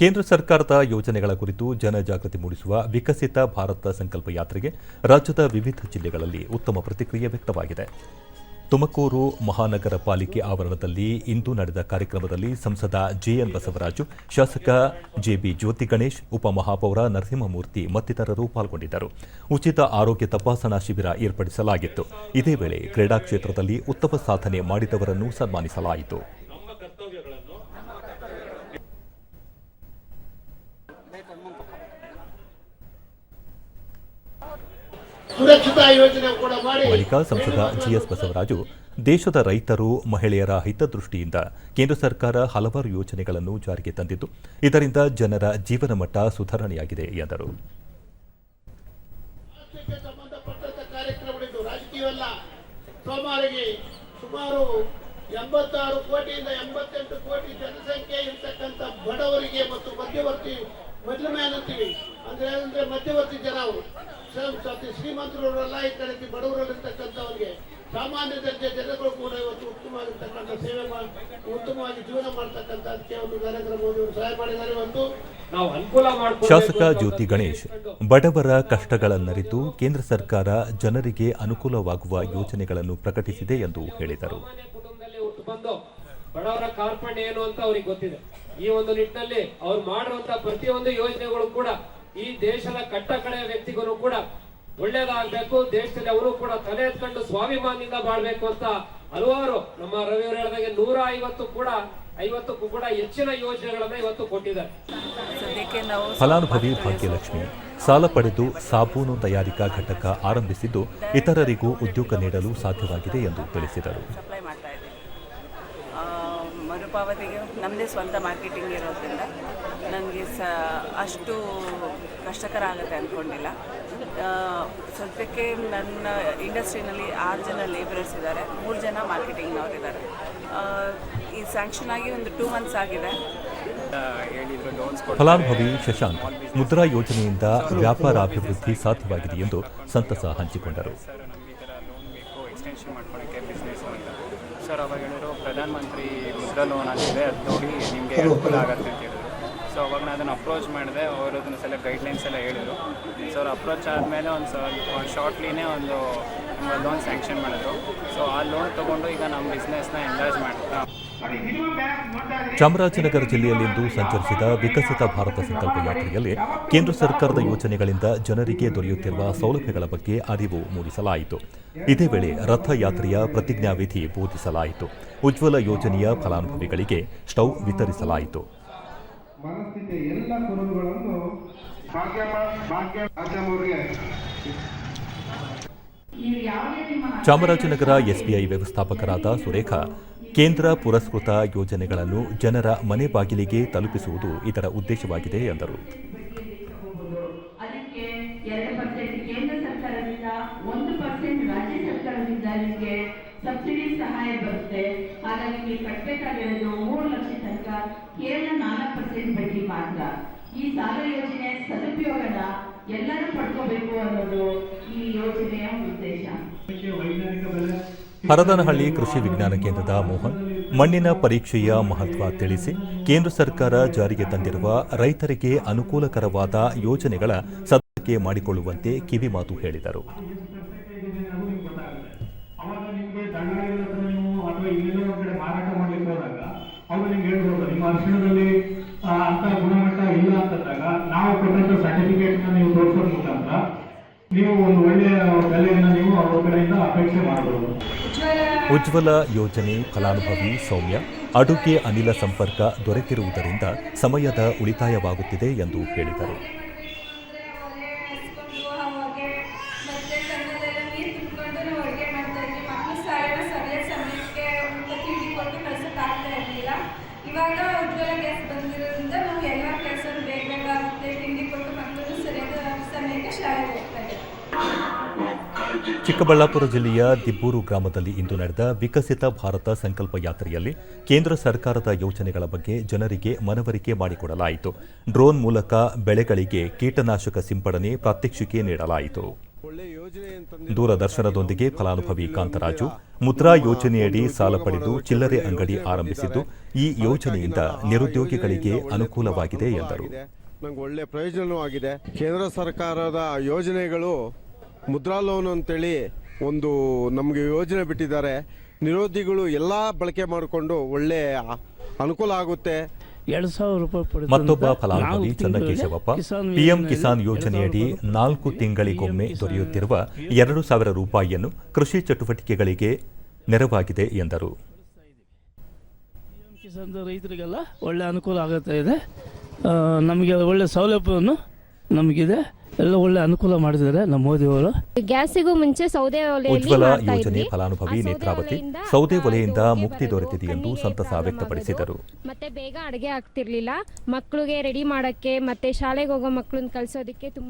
ಕೇಂದ್ರ ಸರ್ಕಾರದ ಯೋಜನೆಗಳ ಕುರಿತು ಜನಜಾಗೃತಿ ಮೂಡಿಸುವ ವಿಕಸಿತ ಭಾರತ ಸಂಕಲ್ಪ ಯಾತ್ರೆಗೆ ರಾಜ್ಯದ ವಿವಿಧ ಜಿಲ್ಲೆಗಳಲ್ಲಿ ಉತ್ತಮ ಪ್ರತಿಕ್ರಿಯೆ ವ್ಯಕ್ತವಾಗಿದೆ. ತುಮಕೂರು ಮಹಾನಗರ ಪಾಲಿಕೆ ಆವರಣದಲ್ಲಿ ಇಂದು ನಡೆದ ಕಾರ್ಯಕ್ರಮದಲ್ಲಿ ಸಂಸದ ಜೆಎನ್ ಬಸವರಾಜು, ಶಾಸಕ ಜೆಬಿ ಜ್ಯೋತಿ ಗಣೇಶ್, ಉಪಮಹಾಪೌರ ನರಸಿಂಹಮೂರ್ತಿ ಮತ್ತಿತರರು ಪಾಲ್ಗೊಂಡಿದ್ದರು. ಉಚಿತ ಆರೋಗ್ಯ ತಪಾಸಣಾ ಶಿಬಿರ ಏರ್ಪಡಿಸಲಾಗಿತ್ತು. ಇದೇ ವೇಳೆ ಕ್ರೀಡಾ ಕ್ಷೇತ್ರದಲ್ಲಿ ಉತ್ತಮ ಸಾಧನೆ ಮಾಡಿದವರನ್ನು ಸನ್ಮಾನಿಸಲಾಯಿತು. ಬಳಿಕ ಸಂಸದ ಜಿಎಸ್ ಬಸವರಾಜು ದೇಶದ ರೈತರು ಮಹಿಳೆಯರ ಹಿತದೃಷ್ಟಿಯಿಂದ ಕೇಂದ್ರ ಸರ್ಕಾರ ಹಲವಾರು ಯೋಜನೆಗಳನ್ನು ಜಾರಿಗೆ ತಂದಿದ್ದು ಇದರಿಂದ ಜನರ ಜೀವನ ಮಟ್ಟ ಸುಧಾರಣೆಯಾಗಿದೆ ಎಂದರು. ಸುಮಾರು ಎಂಬತ್ತಾರು ಕೋಟಿಯಿಂದ ಎಂಬತ್ತೆಂಟು ಕೋಟಿ ಜನಸಂಖ್ಯೆ ಇರತಕ್ಕಂಥ ಬಡವರಿಗೆ ಮತ್ತು ಮಧ್ಯವರ್ತಿ ಮ್ಯಾನ್ ಅಂತೀವಿ. ಅಂದ್ರೆ ಅಂದ್ರೆ ಮಧ್ಯವರ್ತಿ ಜನ ಅವರು. ಶ್ರೀ- ಶ್ರೀ- ಶ್ರೀಮಂತರವರೆಲ್ಲ ಈ ಕಡೆ ಬಡವರಲ್ಲಿರ್ತಕ್ಕಂಥವ್ರಿಗೆ ಸಾಮಾನ್ಯ ದರ್ಜೆ ಜನಗಳು ಕೂಡ ಇವತ್ತು ಉತ್ತಮವಾಗಿರ್ತಕ್ಕಂಥ ಸೇವೆ ಮಾಡಿ ಉತ್ತಮವಾಗಿ ಜೀವನ ಮಾಡ್ತಕ್ಕಂಥ ಅದಕ್ಕೆ ಒಂದು ನರೇಂದ್ರ ಮೋದಿ ಅವರು ಸಹಾಯ ಮಾಡಿದ್ದಾರೆ ಒಂದು ನಾವು ಅನುಕೂಲ ಶಾಸಕ ಜ್ಯೋತಿ ಗಣೇಶ್ ಬಡವರ ಕಷ್ಟಗಳನ್ನರಿತು ಕೇಂದ್ರ ಸರ್ಕಾರ ಜನರಿಗೆ ಅನುಕೂಲವಾಗುವ ಯೋಜನೆಗಳನ್ನು ಪ್ರಕಟಿಸಿದೆ ಎಂದು ಹೇಳಿದರು. ಬಡವರ ಕಾರ್ಪಣ್ಯ ಏನು ಅಂತ ಅವ್ರಿಗೆ ಗೊತ್ತಿದೆ. ಈ ಒಂದು ನಿಟ್ಟಿನಲ್ಲಿ ಅವ್ರು ಮಾಡಿರುವಂತ ಪ್ರತಿಯೊಂದು ಯೋಜನೆಗಳು ಕೂಡ ಈ ದೇಶದ ಕಟ್ಟ ಕಡೆಯ ವ್ಯಕ್ತಿಗೂ ಕೂಡ ಒಳ್ಳೇದಾಗಬೇಕು ದೇಶದಲ್ಲಿ ಅವರು ಕೂಡ ತಲೆ ಎತ್ಕೊಂಡು ಸ್ವಾಭಿಮಾನದಿಂದ ಬಾಳ್ಬೇಕು ಅಂತ ಹಲವಾರು ನಮ್ಮ ರವಿ ಅವರು ಹೇಳಿದಾಗೆ ನೂರ ಐವತ್ತು ಕೂಡ ಐವತ್ತಕ್ಕೂ ಕೂಡ ಹೆಚ್ಚಿನ ಯೋಜನೆಗಳನ್ನ ಇವತ್ತು ಕೊಟ್ಟಿದ್ದಾರೆ. ಸದ್ಯಕ್ಕೆ ನಾವು ಫಲಾನುಭವಿ ಭಾಗ್ಯಲಕ್ಷ್ಮಿ. ಸಾಲ ಪಡೆದು ಸಾಬೂನು ತಯಾರಿಕಾ ಘಟಕ ಆರಂಭಿಸಿದ್ದು ಇತರರಿಗೂ ಉದ್ಯೋಗ ನೀಡಲು ಸಾಧ್ಯವಾಗಿದೆ ಎಂದು ತಿಳಿಸಿದರು. ಮರುಪಾವತಿಗೆ ನಮ್ಮದೇ ಸ್ವಂತ ಮಾರ್ಕೆಟಿಂಗ್ ಇರೋದ್ರಿಂದ ನನಗೆ ಸ ಅಷ್ಟು ಕಷ್ಟಕರ ಆಗುತ್ತೆ ಅಂದ್ಕೊಂಡಿಲ್ಲ. ಸದ್ಯಕ್ಕೆ ನನ್ನ ಇಂಡಸ್ಟ್ರಿನಲ್ಲಿ ಆರು ಜನ ಲೇಬರರ್ಸ್ ಇದ್ದಾರೆ, ಮೂರು ಜನ ಮಾರ್ಕೆಟಿಂಗ್ನವ್ರು ಇದ್ದಾರೆ ಈ ಸ್ಯಾಂಕ್ಷನ್ ಆಗಿ ಒಂದು ಟೂ ಮಂತ್ಸ್ ಆಗಿದೆ. ಫಲಾನುಭವಿ ಶಶಾಂಕ್, ಮುದ್ರಾ ಯೋಜನೆಯಿಂದ ವ್ಯಾಪಾರಾಭಿವೃದ್ಧಿ ಸಾಧ್ಯವಾಗಿದೆ ಎಂದು ಸಂತಸ ಹಂಚಿಕೊಂಡರು. ಸರ್ ಅವಾಗ ಹೇಳಿದ್ರು ಪ್ರಧಾನಮಂತ್ರಿ ಮುದ್ರಾ ಲೋನ್ ಆಗಿದೆ ಅದು ನೋಡಿ ನಿಮಗೆ ಅನುಕೂಲ ಆಗುತ್ತೆ ಅಂತ ಹೇಳಿದ್ರು. ಸೊ ಅವಾಗ ನಾನು ಅದನ್ನು ಅಪ್ರೋಚ್ ಮಾಡಿದೆ ಅವರು ಅದನ್ನ ಸಲ ಗೈಡ್ಲೈನ್ಸ್ ಎಲ್ಲ ಹೇಳಿದರು. ಸೊ ಅವ್ರು ಅಪ್ರೋಚ್ ಆದಮೇಲೆ ಒಂದು ಸ್ವಲ್ಪ ಶಾರ್ಟ್ಲಿನೇ ಒಂದು ಲೋನ್ ಸ್ಯಾಂಕ್ಷನ್ ಮಾಡಿದ್ರು. ಸೊ ಆ ಲೋನ್ ತೊಗೊಂಡು ಈಗ ನಮ್ಮ ಬಿಸ್ನೆಸ್ನ ಎಂಗೇಜ್ ಮಾಡ್ತಾ ಚಾಮರಾಜನಗರ ಜಿಲ್ಲೆಯಲ್ಲಿಂದು ಸಂಚರಿಸಿದ ವಿಕಸಿತ ಭಾರತ ಸಂಕಲ್ಪ ಯಾತ್ರೆಯಲ್ಲಿ ಕೇಂದ್ರ ಸರ್ಕಾರದ ಯೋಜನೆಗಳಿಂದ ಜನರಿಗೆ ದೊರೆಯುತ್ತಿರುವ ಸೌಲಭ್ಯಗಳ ಬಗ್ಗೆ ಅರಿವು ಮೂಡಿಸಲಾಯಿತು. ಇದೇ ವೇಳೆ ರಥಯಾತ್ರೆಯ ಪ್ರತಿಜ್ಞಾವಿಧಿ ಬೋಧಿಸಲಾಯಿತು. ಉಜ್ವಲ ಯೋಜನೆಯ ಫಲಾನುಭವಿಗಳಿಗೆ ಸ್ಟೌವ್ ವಿತರಿಸಲಾಯಿತು. ಚಾಮರಾಜನಗರ ಎಸ್ಬಿಐ ವ್ಯವಸ್ಥಾಪಕರಾದ ಸುರೇಖಾ ಕೇಂದ್ರ ಪುರಸ್ಕೃತ ಯೋಜನೆಗಳನ್ನು ಜನರ ಮನೆ ಬಾಗಿಲಿಗೆ ತಲುಪಿಸುವುದು ಇದರ ಉದ್ದೇಶವಾಗಿದೆ ಎಂದರು. ಅದಕ್ಕೆ ಎರಡು ಪರ್ಸೆಂಟ್ ಕೇಂದ್ರ ಸರ್ಕಾರದಿಂದ ಒಂದು ಪರ್ಸೆಂಟ್ ರಾಜ್ಯ ಸರ್ಕಾರದಿಂದ ನಿಮಗೆ ಸಬ್ಸಿಡಿ ಸಹಾಯ ಬರುತ್ತೆ. ಹಾಗಾಗಿ ನೀವು ಕಟ್ಟಬೇಕಾಗಿರೋದು ಮೂರು ಲಕ್ಷ ತನಕ ಕೇವಲ ನಾಲ್ಕು ಪರ್ಸೆಂಟ್ ಬಡ್ಡಿ ಮಾತ್ರ. ಈ ಸಾಲ ಯೋಜನೆ ಸದುಪಯೋಗನ ಎಲ್ಲರೂ ಪಡ್ಕೋಬೇಕು ಅನ್ನೋದು ಈ ಯೋಜನೆಯ ಉದ್ದೇಶ. ಹರದನಹಳ್ಳಿ ಕೃಷಿ ವಿಜ್ಞಾನ ಕೇಂದ್ರದ ಮೋಹನ್ ಮಣ್ಣಿನ ಪರೀಕ್ಷೆಯ ಮಹತ್ವ ತಿಳಿಸಿ ಕೇಂದ್ರ ಸರ್ಕಾರ ಜಾರಿಗೆ ತಂದಿರುವ ರೈತರಿಗೆ ಅನುಕೂಲಕರವಾದ ಯೋಜನೆಗಳ ಸದ್ಬಳಕೆ ಮಾಡಿಕೊಳ್ಳುವಂತೆ ಕಿವಿಮಾತು ಹೇಳಿದರು. ನೀವು ಸರ್ಟಿಫಿಕೇಟ್ ನೀವು ಒಂದು ಒಳ್ಳೆಯ ಬೆಲೆಯನ್ನ ನೀವು ಅವ್ರ ಕಡೆಯಿಂದ ಅಪೇಕ್ಷೆ ಮಾಡಬಹುದು ಉಜ್ವಲ ಯೋಜನೆ ಫಲಾನುಭವಿ ಸೌಮ್ಯ ಅಡುಗೆ ಅನಿಲ ಸಂಪರ್ಕ ದೊರೆತಿರುವುದರಿಂದ ಸಮಯದ ಉಳಿತಾಯವಾಗುತ್ತಿದೆ ಎಂದು ಹೇಳಿದರು. ಇವಾಗ ಉಜ್ವಲ ಗ್ಯಾಸ್ ಬಂದಿರೋದ್ರಿಂದ ನಾವು ಎಲ್ಲ ಕೆಲಸ ಬೇಗ ಬೇಗ ಚಿಕ್ಕಬಳ್ಳಾಪುರ ಜಿಲ್ಲೆಯ ದಿಬ್ಬೂರು ಗ್ರಾಮದಲ್ಲಿ ಇಂದು ನಡೆದ ವಿಕಸಿತ ಭಾರತ ಸಂಕಲ್ಪ ಯಾತ್ರೆಯಲ್ಲಿ ಕೇಂದ್ರ ಸರ್ಕಾರದ ಯೋಜನೆಗಳ ಬಗ್ಗೆ ಜನರಿಗೆ ಮನವರಿಕೆ ಮಾಡಿಕೊಡಲಾಯಿತು. ಡ್ರೋನ್ ಮೂಲಕ ಬೆಳೆಗಳಿಗೆ ಕೀಟನಾಶಕ ಸಿಂಪಡಣೆ ಪ್ರಾತ್ಯಕ್ಷಿಕೆ ನೀಡಲಾಯಿತು. ದೂರದರ್ಶನದೊಂದಿಗೆ ಫಲಾನುಭವಿ ಕಾಂತರಾಜು ಮುದ್ರಾ ಯೋಜನೆಯಡಿ ಸಾಲ ಪಡೆದು ಚಿಲ್ಲರೆ ಅಂಗಡಿ ಆರಂಭಿಸಿದ್ದು, ಈ ಯೋಜನೆಯಿಂದ ನಿರುದ್ಯೋಗಿಗಳಿಗೆ ಅನುಕೂಲವಾಗಿದೆ ಎಂದರು. ನಂಗೆ ಒಳ್ಳೆ ಪ್ರಯೋಜನವೂ ಆಗಿದೆ ಕೇಂದ್ರ ಸರ್ಕಾರದ ಯೋಜನೆಗಳು ಮುದ್ರಾ ಲೋನ್ ಅಂತೇಳಿ ಒಂದು ನಮಗೆ ಯೋಜನೆ ಬಿಟ್ಟಿದ್ದಾರೆ. ನಿರೋಧಿಗಳು ಎಲ್ಲ ಬಳಕೆ ಮಾಡಿಕೊಂಡು ಒಳ್ಳೆ ಅನುಕೂಲ ಆಗುತ್ತೆ. ಎರಡು ಸಾವಿರ ರೂಪಾಯಿ ಮತ್ತೊಬ್ಬ ಫಲಾನುಭವಿ ಚನ್ನಕೇಶವಪ್ಪ ಕಿಸಾನ್ ಪಿಎಂ ಕಿಸಾನ್ ಯೋಜನೆಯಡಿ ನಾಲ್ಕು ತಿಂಗಳಿಗೊಮ್ಮೆ ದೊರೆಯುತ್ತಿರುವ ಎರಡು ಸಾವಿರ ರೂಪಾಯಿಯನ್ನು ಕೃಷಿ ಚಟುವಟಿಕೆಗಳಿಗೆ ನೆರವಾಗಿದೆ ಎಂದರು. ಕಿಸಾನ್ ರೈತರಿಗೆಲ್ಲ ಒಳ್ಳೆ ಅನುಕೂಲ ಆಗುತ್ತಾ ಇದೆ. ನಮಗೆ ಒಳ್ಳೆ ಸೌಲಭ್ಯವನ್ನು ನಮಗಿದೆ. ಎಲ್ಲ ಒಳ್ಳೆ ಅನುಕೂಲ ಮಾಡಿದ್ದಾರೆ ನಮ್ಮ ಮೋದಿಯವರು. ಗ್ಯಾಸಿಗೂ ಮುಂಚೆ ಸೌದೆ ಒಲೆಯಲ್ಲಿ ಉಜ್ವಲ ಮಾಡ್ತಾ ಯೋಜನೆ ಇದ್ವಿ. ಫಲಾನುಭವಿ ಸೌದೆ ನೇತ್ರಾವತಿ ಸೌದೆ ಒಲೆಯಿಂದ ಮುಕ್ತಿ ದೊರೆತಿದೆ ಎಂದು ಸಂತಸ ವ್ಯಕ್ತಪಡಿಸಿದರು. ಮತ್ತೆ ಬೇಗ ಅಡುಗೆ ಆಗ್ತಿರ್ಲಿಲ್ಲ. ಮಕ್ಕಳಿಗೆ ರೆಡಿ ಮಾಡಕ್ಕೆ ಮತ್ತೆ ಶಾಲೆಗೆ ಹೋಗೋ ಮಕ್ಕಳನ್ನ ಕಳ್ಸೋದಕ್ಕೆ ತುಂಬಾ